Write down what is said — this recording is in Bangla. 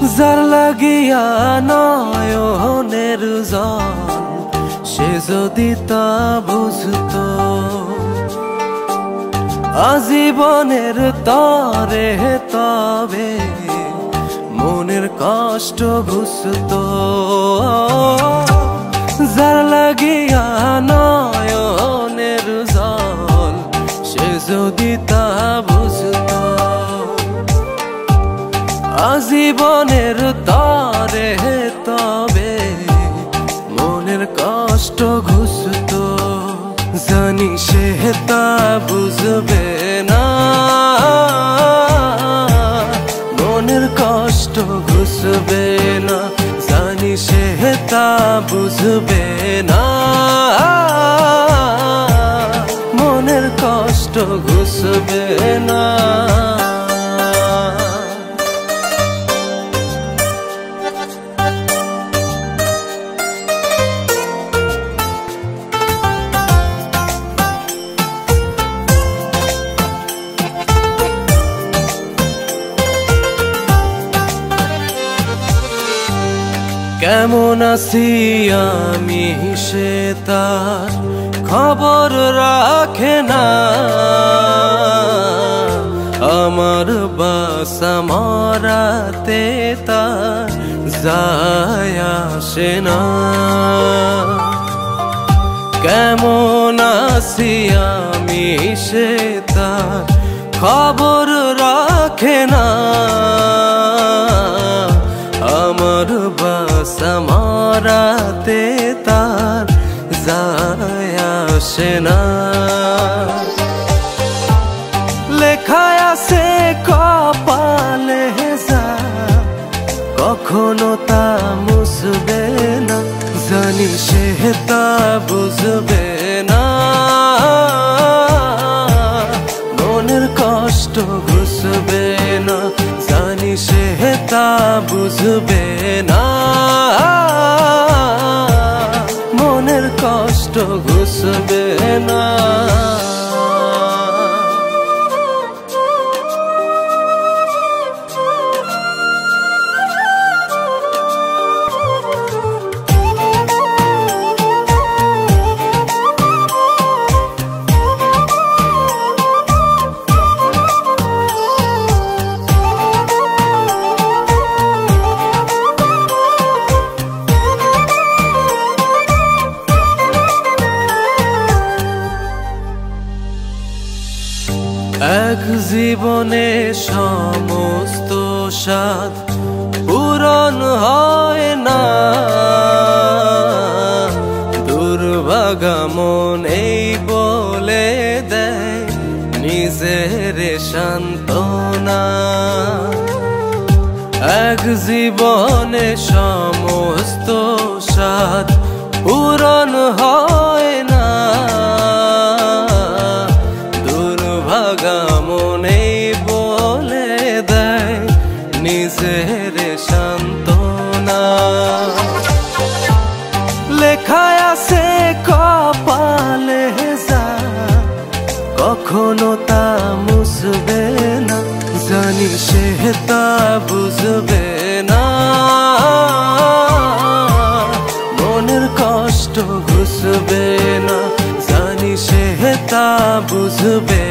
লাগিয়া নয়নের জল সে যদি তা বুঝত, আজীবনের তরে তবে মনের কষ্ট ঘুষত যার লাগিয়া নয়নের জল সে যদি তা বুঝত আজীবনের তরে তবে মনের কষ্ট ঘুষত। জানি সে তা বুঝবে না। মনের কষ্ট ঘুষবে না। জানি সে তা বুঝবে না। মনের কষ্ট ঘুষবে না। কেমন আছি আমি সে তার খবর রাখে না। আমার বাসা মরাতে তার যায় আসে না। কেমন আছি আমি সে তার খবর রাখে না। মারাতে তার যায় আসে না। লেখায় আছে কপালে যা কখনো তা মুসবে না, জানি সে তা বুঝবে না। মনের কষ্ট ঘুষবে না, জানি সে তা বুঝবে না। কষ্ট ঘুষবে না এক জীবনে সমস্ত সাধ পূরণ হয় না। দুর্ভাগা মন এই বলে দেয়, নিজের সান্ত্বনা। এক জীবনে সমস্ত সাধ পূরণ হয় নিজের সান্ত্বনা। লেখায় আছে কপালে যা কখনো তা মুসবে না, জানি সে তা বুঝবে না। মনের কষ্ট ঘুষবে না, জানি সে তা বুঝবে